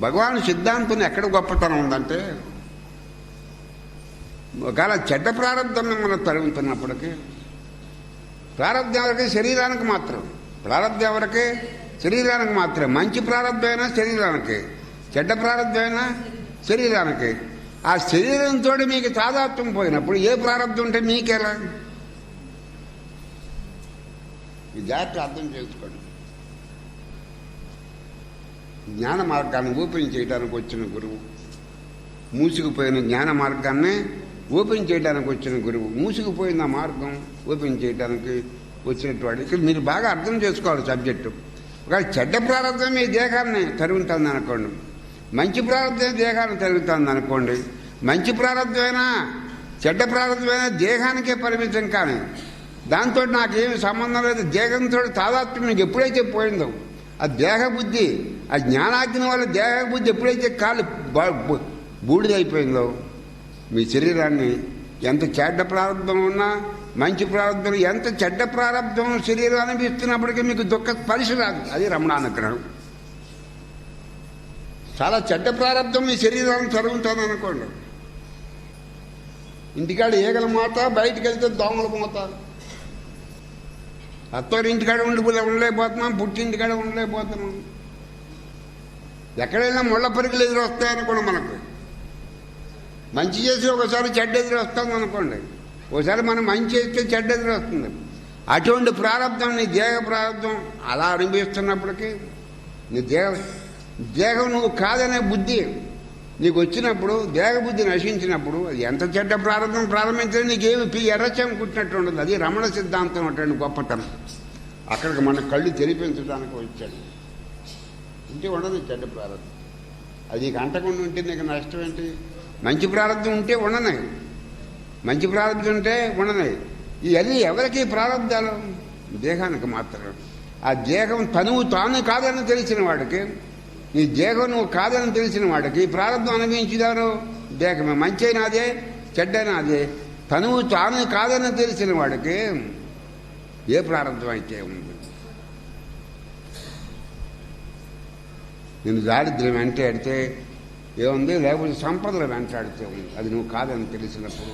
భగవాన్ సిద్ధాంతం ఎక్కడ గొప్పతనం ఉందంటే ఒకవేళ చెడ్డ ప్రారంభం మనం తరుగుతున్నప్పటికీ ప్రారంభం ఎవరికి శరీరానికి మాత్రం ప్రారంభం ఎవరికి? శరీరానికి మాత్రం మంచి ప్రారంభమైనా శరీరానికి చెడ్డ ప్రారంభమైనా శరీరానికి. ఆ శరీరంతో మీకు తాదాత్వం పోయినప్పుడు ఏ ప్రారంభం ఉంటే మీకెలా? జాగ్రత్త అర్థం చేసుకోండి. జ్ఞాన మార్గాన్ని ఓపెన్ చేయడానికి వచ్చిన గురువు. మూసుకుపోయిన జ్ఞాన మార్గాన్ని ఓపెన్ చేయడానికి వచ్చిన గురువు. మూసుకుపోయిన మార్గం ఓపెన్ చేయడానికి వచ్చినటువంటి ఇక్కడ మీరు బాగా అర్థం చేసుకోవాలి సబ్జెక్టు. ఒక చెడ్డ ప్రారంభం మీ దేహాన్ని తరుగుతుంది అనుకోండి. మంచి ప్రారంభం దేహాన్ని తరుగుతుంది అనుకోండి. మంచి ప్రారంభమైనా చెడ్డ ప్రారంభమైనా దేహానికే పరిమితం కానీ దాంతో నాకేమి సంబంధం లేదు. దేహంతో తాదాత్మ్యం ఎప్పుడైతే పోయిందో ఆ దేహ బుద్ధి ఆ జ్ఞానాగ్ని వల్ల దేహ బుద్ధి ఎప్పుడైతే కాలు బూడిదైపోయిందో మీ శరీరాన్ని ఎంత చెడ్డ ప్రారంభం ఉన్నా మంచి ప్రారంభం ఎంత చెడ్డ ప్రారంభం శరీరం అనిపిస్తున్నప్పటికీ మీకు దుఃఖ స్పర్శ రాదు. అది రమణానుగ్రహం. చాలా చెడ్డ ప్రారంభం మీ శరీరాన్ని తరుగుతుంది అనుకోండి ఇంటికాడ ఈగల మోత బయటికి వెళ్తే దోమల మోతారు అత్తవారి ఇంటికాడ ఉండలేకపోతున్నాం పుట్టి ఇంటికాడ ఉండలేకపోతున్నాం. ఎక్కడైనా ముళ్ళ పరుగులు ఎదురు వస్తాయనుకోండి మనకు. మంచి చేసి ఒకసారి చెడ్డ ఎదురు వస్తుంది అనుకోండి. ఒకసారి మనం మంచి చేస్తే చెడ్డ ఎదురు వస్తుంది అటువంటి ప్రారంభం నీ దేహ ప్రారంభం అలా అనిపిస్తున్నప్పటికీ నీ దేహ దేహం నువ్వు కాదనే బుద్ధి నీకు వచ్చినప్పుడు దేహబుద్ధి నశించినప్పుడు అది ఎంత చెడ్డ ప్రారంభం ప్రారంభించినా నీకేమి పి ఎర్రచం కుట్టినట్టు ఉండదు. అది రమణ సిద్ధాంతం అటువంటి గొప్పతనం. అక్కడికి మన కళ్ళు తెరిపించడానికి వచ్చాడు. ఇంటి ఉండదు చెడ్డ ప్రారంభం. అది నీకు అంటకుండా ఉంటే నీకు నష్టం ఏంటి? మంచి ప్రారంభం ఉంటే ఉండనాయి మంచి ప్రారంభం ఉంటే ఉండనాయి ఇవన్నీ ఎవరికి ప్రారంభాలు? దేహానికి మాత్రం ఆ దేహం తనువు తాను కాదని తెలిసిన వాడికి నీ దేహం నువ్వు కాదని తెలిసిన వాడికి ఈ ప్రారంభం అనుభవించినారు. దేహమే మంచి అయినాదే చెడ్డైనాదే. తనువు తాను కాదని తెలిసిన వాడికి ఏ ప్రారంభం అయితే ఉంది? నేను దారిద్ర్యం వెంటాడితే ఏముంది? లేకపోతే సంపదలు వెంటాడితే ఉంది. అది నువ్వు కాదని తెలిసినప్పుడు